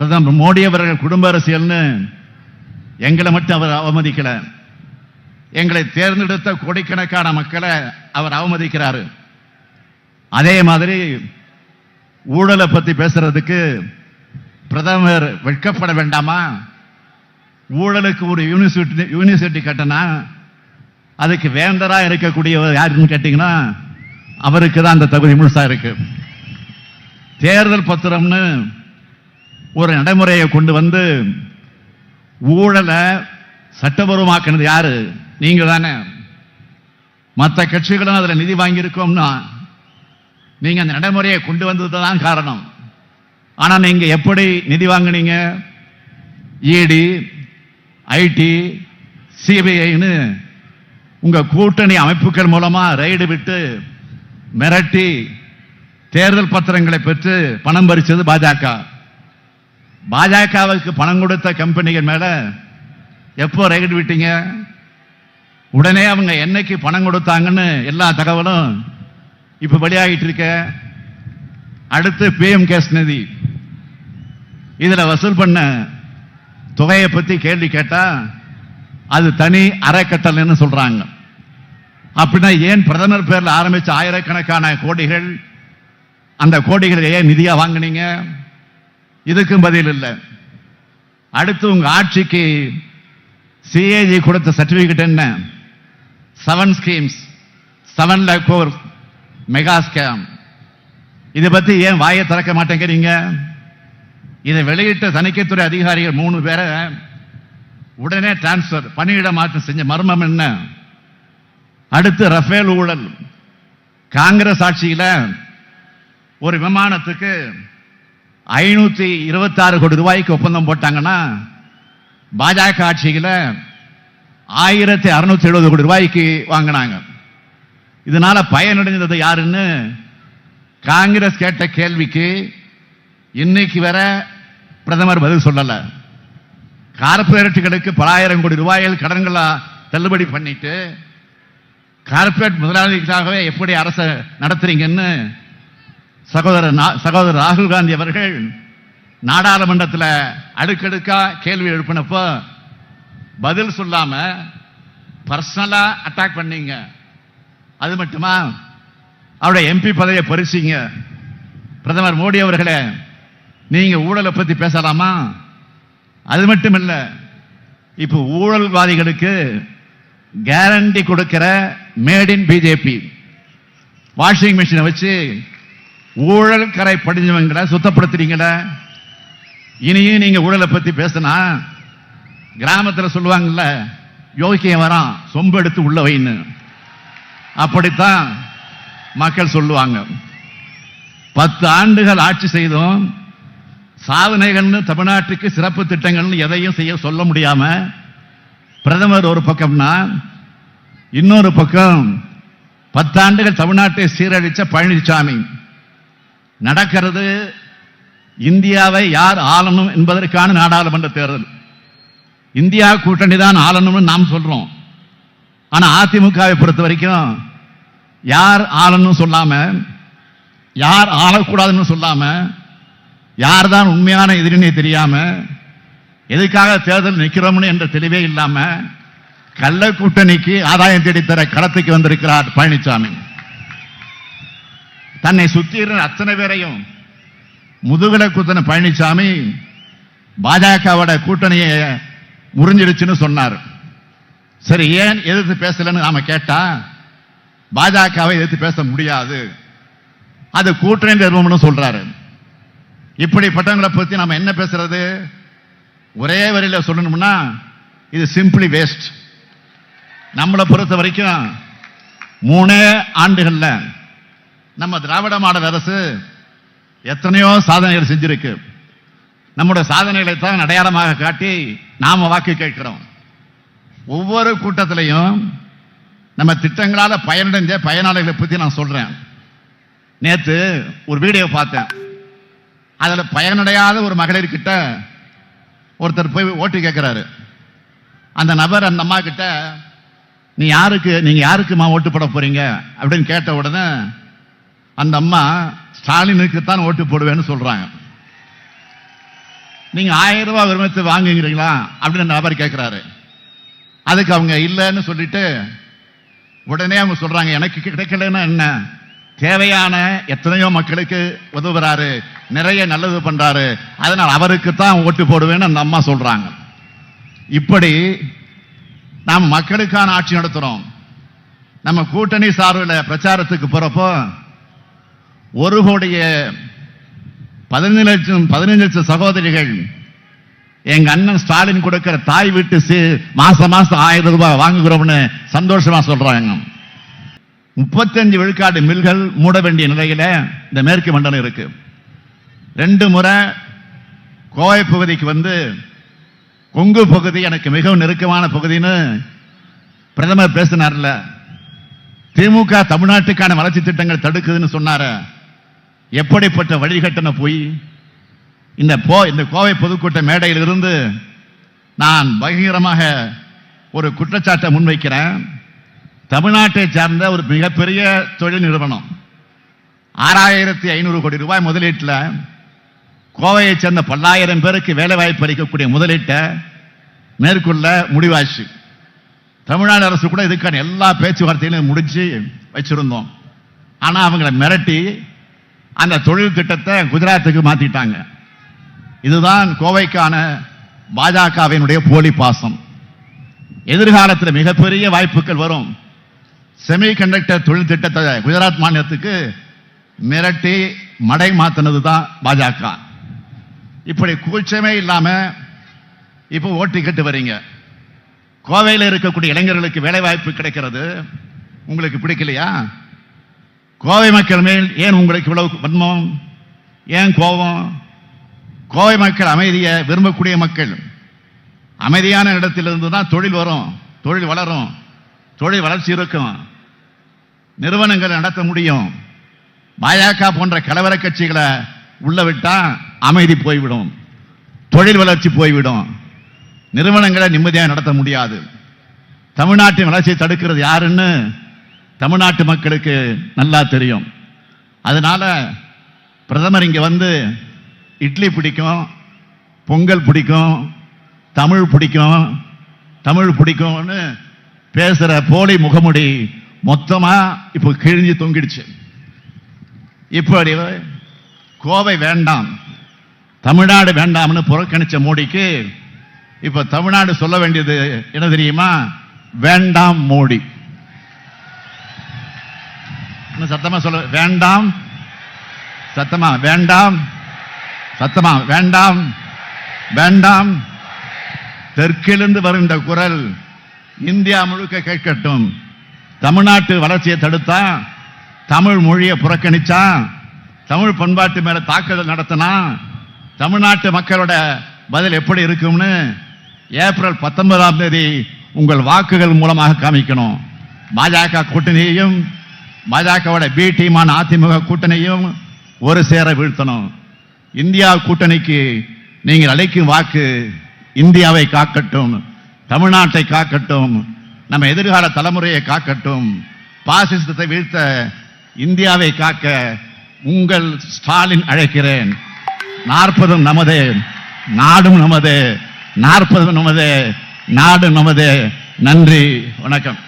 பிரதமர் மோடி அவர்கள் குடும்ப அரசியல்னு எங்களை மட்டும் அவர் அவமதிக்கல. எங்களை தேர்ந்தெடுத்த கோடிக்கணக்கான மக்களை அவர் அவமதிக்கிறாரு. அதே மாதிரி ஊழலை பத்தி பேசுறதுக்கு பிரதமர் வெட்கப்பட வேண்டாமா? ஊழலுக்கு ஒரு யூனிவர்சிட்டி யூனிவர்சிட்டி கட்டினா அதுக்கு வேந்தரா இருக்கக்கூடியவர் யாருன்னு கேட்டீங்கன்னா அவருக்கு தான் அந்த தகுதி முழுசா இருக்கு. தேர்தல் பத்திரம்னு ஒரு நடைமுறையை கொண்டு வந்து ஊழலை சட்டபூர்வமாக்கினது யாரு? நீங்க தானே. மற்ற கட்சிகளும் அதில் நிதி வாங்கியிருக்கோம்னா நீங்க அந்த நடைமுறையை கொண்டு வந்தது தான் காரணம். ஆனா நீங்க எப்படி நிதி வாங்குனீங்க? இடி ஐடி சிபிஐன்னு உங்க கூட்டணி அமைப்புகள் மூலமா ரைடு விட்டு மிரட்டி தேர்தல் பத்திரங்களை பெற்று பணம் பறிச்சது பாஜக. பாஜகவுக்கு பணம் கொடுத்த கம்பெனிகள் மேல எப்போ ரைடு விட்டீங்க? உடனே அவங்க என்னைக்கு பணம் கொடுத்தாங்கன்னு எல்லா தகவலும் இப்ப வெளியாகிட்டு இருக்க. அடுத்து பிஎம் கேஸ் நிதி இதுல வசூல் பண்ண தொகையை பத்தி கேள்வி கேட்டா அது தனி அறக்கட்டளைன்னு சொல்றாங்க. அப்படின்னா ஏன் பிரதமர் பேரில் ஆரம்பிச்ச ஆயிரக்கணக்கான கோடிகள் அந்த கோடிகளை ஏன் நிதியா வாங்குனீங்க? இதுக்கும் பதில் இல்லை. அடுத்து உங்க ஆட்சிக்கு சிஏஜி கொடுத்த சர்டிபிகேட் என்ன? Seven schemes seven lakh crore mega scam இதை பத்தி ஏன் வாயை திறக்க மாட்டேங்கிறீங்க? இதை வெளியிட்ட தணிக்கைத்துறை அதிகாரிகள் மூணு பேரை உடனே டிரான்ஸ்பர் பணியிட மாற்றம் செஞ்ச மர்மம் என்ன? அடுத்து ரஃபேல் ஊழல். காங்கிரஸ் ஆட்சியில் ஒரு விமானத்துக்கு ஐநூத்தி இருபத்தாறு கோடி ரூபாய்க்கு ஒப்பந்தம் போட்டாங்கன்னா பாஜக ஆட்சியில் ஆயிரத்தி அறுநூத்தி எழுபது கோடி ரூபாய்க்கு வாங்கினாங்க. இதனால பயனடைந்தது யாருன்னு காங்கிரஸ் கேட்ட கேள்விக்கு இன்னைக்கு வர பிரதமர் பதில் சொல்லல. கார்பரேட்டுகளுக்கு பலாயிரம் கோடி ரூபாயில் கடன்களை தள்ளுபடி பண்ணிட்டு கார்பரேட் முதலாளிகளாகவே எப்படி அரசு நடத்துறீங்கன்னு சகோதரர் சகோதரர் ராகுல் காந்தி அவர்கள் நாடாளுமன்றத்தில் அடுக்கடுக்கா கேள்வி எழுப்பினப்போ பதில் சொல்லாம பர்சனலா அட்டாக் பண்ணீங்க. அது மட்டுமா? அவருடைய எம்பி பதவியை பறிச்சிங்க. பிரதமர் மோடி அவர்களே நீங்க ஊழலை பத்தி பேசலாமா? அது மட்டும் இல்லை இப்போ ஊழல்வாதிகளுக்கு கேரண்டி கொடுக்கிற மேட் இன் பிஜேபி வாஷிங் மிஷினை வச்சு ஊழல் கரை படிஞ்சவங்களை சுத்தப்படுத்துறீங்கள இனியும் நீங்க ஊழலை பத்தி பேசினா கிராமத்தில் சொல்லுவாங்கல்ல யோகியம் வரான் சொம்பு எடுத்து உள்ள வைன்னு. அப்படித்தான் மக்கள் சொல்லுவாங்க. பத்து ஆண்டுகள் ஆட்சி செய்தும் சாதனைகள்னு தமிழ்நாட்டுக்கு சிறப்பு திட்டங்கள்னு எதையும் செய்ய சொல்ல முடியாம பிரதமர் ஒரு பக்கம்னா இன்னொரு பக்கம் பத்தாண்டுகள் தமிழ்நாட்டை சீரழிச்ச பழனிசாமி நடக்கிறது. இந்தியாவை யார் ஆளணும் என்பதற்கான நாடாளுமன்ற தேர்தல். இந்தியா கூட்டணி தான் ஆளணும்னு நாம் சொல்றோம். ஆனா அதிமுகவை பொறுத்த வரைக்கும் யார் ஆளணும் சொல்லாம யார் ஆளக்கூடாதுன்னு சொல்லாம யார் தான் உண்மையான எதிரினே தெரியாம எதுக்காக தேர்தல் நிற்கிறோம்னு என்ற தெளிவே இல்லாம கள்ள கூட்டணிக்கு ஆதாயம் தேடித்தர களத்துக்கு வந்திருக்கிறார் பழனிசாமி தன்னை சுற்றி இருந்த அத்தனை பேரையும் முதுகுல குத்தன பழனிசாமி பாஜகவோட கூட்டணியை முறிஞ்சிடுச்சுன்னு சொன்னார். சரி ஏன் எதிர்த்து பேசலன்னு நாம கேட்டா பாஜகவை எதிர்த்து பேச முடியாது. அது கூட்டணி நிறுவனம் சொல்றாரு. இப்படிப்பட்டவங்களை பத்தி நாம என்ன பேசுறது? ஒரே வரியில சொல்லணும்னா இது சிம்பிளி வேஸ்ட் நம்மளை பொறுத்த வரைக்கும் மூணே ஆண்டுகள்ல நம்ம திராவிட மாடல் அரசு எத்தனையோ சாதனைகள் செஞ்சிருக்கு. நம்முடைய சாதனைகளை தான் அடையாளமாக காட்டி நாம வாக்கு கேட்கிறோம். ஒவ்வொரு கூட்டத்திலையும் நம்ம திட்டங்களால் பயனடைஞ்ச பயனாளிகளை பற்றி நான் சொல்றேன். நேற்று ஒரு வீடியோ பார்த்தேன். அதில் பயனடையாத ஒரு மகளிர் கிட்ட ஒருத்தர் போய் ஓட்டு கேட்குறாரு அந்த நபர் அந்த அம்மா கிட்ட நீ யாருக்கு நீங்கள் யாருக்குமா ஓட்டு போட போறீங்க? அப்படின்னு கேட்ட உடனே அந்த அம்மா ஸ்டாலினுக்கு தான் ஓட்டு போடுவேன்னு சொல்றாங்க. நீங்க ஆயிரம் ரூபாய் விரும்பத்தை வாங்குங்கிறீங்களா அப்படின்னு அந்த நபர் கேட்கிறாரு அதுக்கு அவங்க இல்லைன்னு சொல்லிட்டு உடனே அவங்க சொல்றாங்க எனக்கு கிடைக்கலன்னா என்ன? தேவையான எத்தனையோ மக்களுக்கு உதவுறாரு நிறைய நல்லது பண்றாரு அதனால் அவருக்கு தான் ஓட்டு போடுவேன்னு அந்த அம்மா சொல்றாங்க. இப்படி நாம் மக்களுக்கான ஆட்சி நடத்துறோம். நம்ம கூட்டணி சார்பில் பிரச்சாரத்துக்கு போறப்போ ஒரு கோடிய பதினஞ்சு லட்சம் பதினஞ்சு லட்சம் சகோதரிகள் எங்க அண்ணன் ஸ்டாலின் கொடுக்கிற தாய் வீட்டு சி- மாசம் மாசம் ஆயிரம் ரூபாய் வாங்குகிறோம்னு சந்தோஷமா சொல்றாங்க. முப்பத்தஞ்சு விழுக்காடு மில்கள் மூட வேண்டிய நிலையில இந்த மேற்கு மண்டலம் இருக்கு. ரெண்டு முறை கோவை பகுதிக்கு வந்து கொங்கு பகுதி எனக்கு மிகவும் நெருக்கமான பகுதின்னு பிரதமர் பேசினார்ல. திமுக தமிழ்நாட்டுக்கான வளர்ச்சி திட்டங்கள் தடுக்குதுன்னு சொன்னார. எப்படிப்பட்ட வழிகட்டண போய்? இந்த போ இந்த கோவை பொதுக்கூட்ட மேடையில் இருந்து நான் பகிரமாக ஒரு குற்றச்சாட்டை முன்வைக்கிறேன். தமிழ்நாட்டை சார்ந்த ஒரு மிகப்பெரிய தொழில் நிறுவனம். ஆறாயிரத்தி ஐநூறு கோடி ரூபாய் முதலீட்டில் கோவையை சேர்ந்த பல்லாயிரம் பேருக்கு வேலைவாய்ப்பு அளிக்கக்கூடிய முதலீட்டை மேற்கொள்ள முடிவாச்சு. தமிழ்நாடு அரசு கூட இதுக்கான எல்லா பேச்சுவார்த்தையிலும் முடிச்சு வச்சிருந்தோம். ஆனால் அவங்களை மிரட்டி அந்த தொழில் திட்டத்தை குஜராத்துக்கு மாத்திட்டாங்க. இதுதான் கோவைக்கான பாஜகவினுடைய போலி பாசம். எதிர்காலத்தில் மிகப்பெரிய வாய்ப்புகள் வரும். செமிகண்டக்டர் தொழில் திட்டத்தை குஜராத் மாநிலத்துக்கு மிரட்டி மடை மாத்தினது தான் பாஜக. இப்படி கூச்சமே இல்லாமல் இப்போ ஓட்டு கேட்டு வர்றீங்க கோவையில் இருக்கக்கூடிய இளைஞர்களுக்கு வேலைவாய்ப்பு கிடைக்கிறது. உங்களுக்கு பிடிக்கலையா? கோவை மக்கள் மேல் ஏன் உங்களுக்கு இவ்வளவு வன்மம் ஏன் கோபம்? கோவை மக்கள் அமைதியை விரும்பக்கூடிய மக்கள். அமைதியான இடத்திலிருந்து தான் தொழில் வரும். தொழில் வளரும். தொழில் வளர்ச்சி இருக்கும். நிறுவனங்கள் நடத்த முடியும். பாஜக போன்ற கலவர கட்சிகளை உள்ள விட்டால் அமைதி போய்விடும். தொழில் வளர்ச்சி போய்விடும். நிறுவனங்களை நிம்மதியாக நடத்த முடியாது. தமிழ்நாட்டின் வளர்ச்சியை தடுக்கிறது யாருன்னு தமிழ்நாட்டு மக்களுக்கு நல்லா தெரியும். அதனால் பிரதமர் இங்கே வந்து இட்லி பிடிக்கும் பொங்கல் பிடிக்கும் தமிழ் பிடிக்கும் தமிழ் பிடிக்கும்னு பேசுகிற போலி முகமுடி மொத்தமாக இப்போ கிழிஞ்சு தொங்கிடுச்சு. இப்படி கோவை வேண்டாம் தமிழ்நாடு வேண்டாம்னு புறக்கணித்த மோடிக்கு இப்போ தமிழ்நாடு சொல்ல வேண்டியது என்ன தெரியுமா? வேண்டாம் மோடி. சத்தமா சொல்ல. வேண்டாம். சத்தமா வேண்டாம். சத்தமா வேண்டாம். வேண்டாம். தெற்கிலிருந்து வருகின்ற குரல் இந்தியா முழுக்க கேட்கட்டும். தமிழ்நாட்டு வளர்ச்சியை தடுத்தா தமிழ் மொழியை புறக்கணிச்சா தமிழ் பண்பாட்டு மேல தாக்குதல் நடத்தினா தமிழ்நாட்டு மக்களோட பதில் எப்படி இருக்கும்னு ஏப்ரல் பத்தொன்பதாம் தேதி உங்கள் வாக்குகள் மூலமாக காமிக்கணும். பாஜக கூட்டணியையும் பாஜகவோட பி டீமான அதிமுக கூட்டணியும் ஒரு சேர வீழ்த்தணும். இந்தியா கூட்டணிக்கு நீங்கள் அழைக்கும் வாக்கு இந்தியாவை காக்கட்டும் தமிழ்நாட்டை காக்கட்டும் நம்ம எதிர்கால தலைமுறையை காக்கட்டும் பாசிசத்தை வீழ்த்த இந்தியாவை காக்க உங்கள் ஸ்டாலின் அழைக்கிறேன். நாற்பதும் நமது நாடும் நமது நாற்பதும் நமது நாடு நமது. நன்றி வணக்கம்.